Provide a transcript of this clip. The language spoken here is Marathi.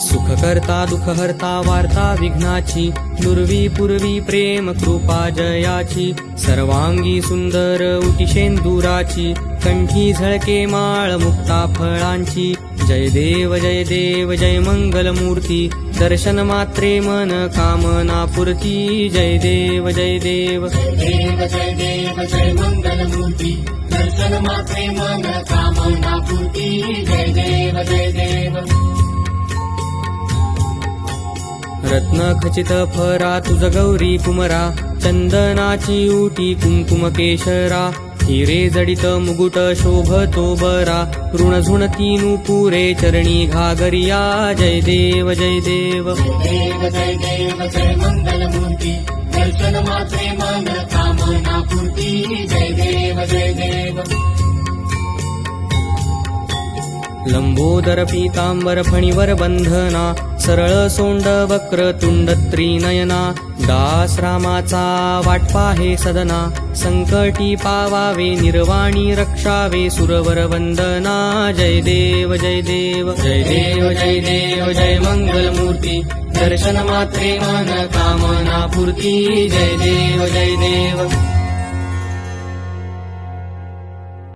सुख करता दुख हरता वार्ता विघ्नाची दुर्वी पूर्वी प्रेम कृपा जयाची सर्वांगी सुंदर उटिशेंदुराची कंठी झळके माळ मुक्ता फळांची जय देव जय देव जय मंगल मूर्ती दर्शन मात्रे मन कामना पूर्ती जय देव जय देव. देव जय देव जय मंगल मूर्ती दर्शन मात्रे मन कामना पूर्ती जय देव जय देव. रत्न खचित फरा तुझ गौरी पुमरा चंदनाची उटी कुंकुम केशरा. हिरे जडित मुकुट शोभतो बरा ऋण झुणती पुरे चरणी घागरिया. जय देव जय देव. देव जय देव जय दर्शन मात्रे मन कामना पूर्ती जय देव जय देव. लंबोदर पीतांबर फणीवर बंधना सरळ सोंड वक्र तुंड त्रिनयना दास रामाचा वाटपा हे सदना संकटी पावावे निर्वाणी रक्षावे सुरवर वंदना जय देव जय देव जय देव जय देव जय मंगल मूर्ती दर्शन मात्रे मन कामना पूर्ती जय देव जय देव.